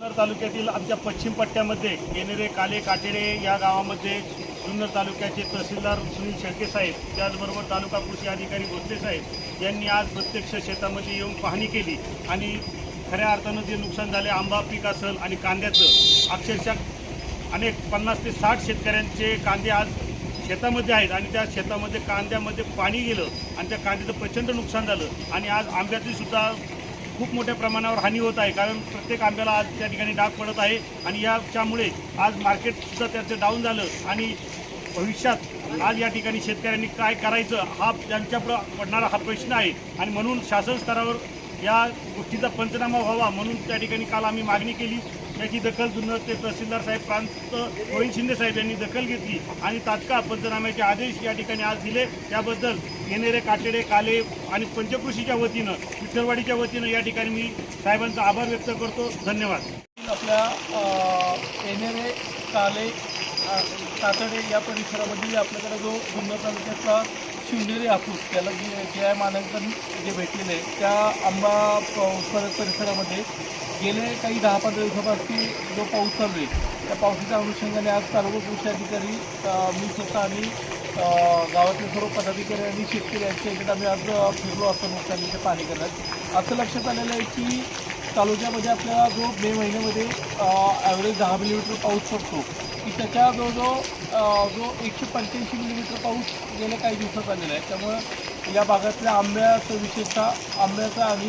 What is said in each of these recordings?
तालुक्यातील आमच्या पश्चिम पट्ट्यामध्ये येणेरे काले काटेरे या गावामध्ये जुन्नर तालुक्याचे तहसीलदार सुनील शेळके साहेब त्याचबरोबर तालुका कृषी अधिकारी भोसले साहेब यांनी आज प्रत्यक्ष शेतामध्ये येऊन पाहणी केली आणि खऱ्या अर्थानं जे नुकसान झाले आंबा पीक असेल आणि कांद्याचं अक्षरशः अनेक पन्नास ते साठ शेतकऱ्यांचे कांदे आज शेतामध्ये आहेत आणि त्या शेतामध्ये कांद्यामध्ये पाणी गेलं आणि त्या कांद्याचं प्रचंड नुकसान झालं आणि आज आंब्याची सुद्धा खूप मोठ्या प्रमाणावर हानी होत आहे. कारण प्रत्येक आंब्याला आज त्या ठिकाणी डाग पडत आहे आणि याच्यामुळे आज मार्केटसुद्धा त्याचं डाऊन झालं आणि भविष्यात आज या ठिकाणी शेतकऱ्यांनी काय करायचं हा त्यांच्यापुढं पडणारा हा प्रश्न आहे. आणि म्हणून शासन स्तरावर या गोष्टीचा पंचनामा व्हावा म्हणून त्या ठिकाणी काल आम्ही मागणी केली. त्याची दखल ते तहसीलदार साहेब प्रांत रोहित शिंदे साहेब यांनी दखल घेतली आणि तात्काळ पंचनाम्याचे आदेश या ठिकाणी आज दिले. त्याबद्दल येणेरे काटेडे काले आणि पंचकृषीच्या वतीनं विठ्ठलवाडीच्या वतीनं या ठिकाणी मी साहेबांचा आभार व्यक्त करतो. धन्यवाद. आपल्या येणेरे काले कातडे या परिसरामध्ये आपल्याकडे जो जुन्नर तालुक्याचा शिवनेरी हापूस त्याला जे जे आय मानांकन जे भेटलेलं आहे त्या आंबा उत्पादक परिसरामध्ये गेले काही दहा पंधरा दिवसापासून जो पाऊस चालू आहे त्या पावसाच्या अनुषंगाने आज तालुका कृषी अधिकारी मी स्वतः आणि गावातले सर्व पदाधिकारी आणि शेतकरी यांच्या इकडे आम्ही आज फिरलो असतो नुकसानीचे पाणी करण्यात असं लक्षात आलेलं आहे की तालुक्यामध्ये आपल्याला जो मे महिन्यामध्ये ॲव्हरेज दहा मिलीमीटर पाऊस पडतो की त्याच्या जवळजवळ जो एकशे पंच्याऐंशी मिलीमीटर पाऊस गेल्या काही दिवसात आलेला आहे. त्यामुळं या भागातल्या आंब्याचं विशेषतः आंब्याचं आणि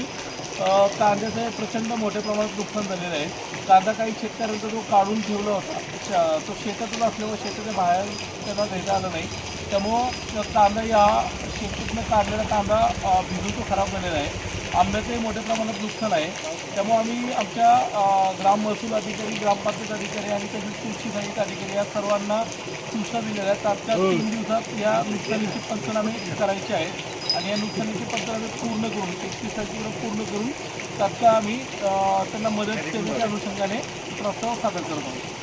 कांद्याचं हे प्रचंड मोठ्या प्रमाणात नुकसान झालेलं आहे. कांदा काही शेतकऱ्यांचा जो काढून ठेवला होता. श- तो शेतातच असल्यामुळे शेताच्या बाहेर त्यांना घेता आलं नाही. त्यामुळं कांदा या शेतीतनं काढलेला कांदा भिजून तो खराब झालेला आहे. आंब्याचंही मोठ्या प्रमाणात नुकसान आहे. त्यामुळे आम्ही आमच्या ग्राम महसूल अधिकारी ग्रामपंचायत अधिकारी आणि तसेच कृषी सहाय्यक अधिकारी या सर्वांना सूचना दिलेल्या आहेत. तात्काळ तीन दिवसात या नुकसानीचे पंचनामे करायचे आहेत. आणि या नुकसानीचे पंचनामे पूर्ण करून एकतीस तारखेपर्यंत पूर्ण करून तात्काळ आम्ही त्यांना मदत करण्याच्या अनुषंगाने प्रस्ताव सादर करत आहोत.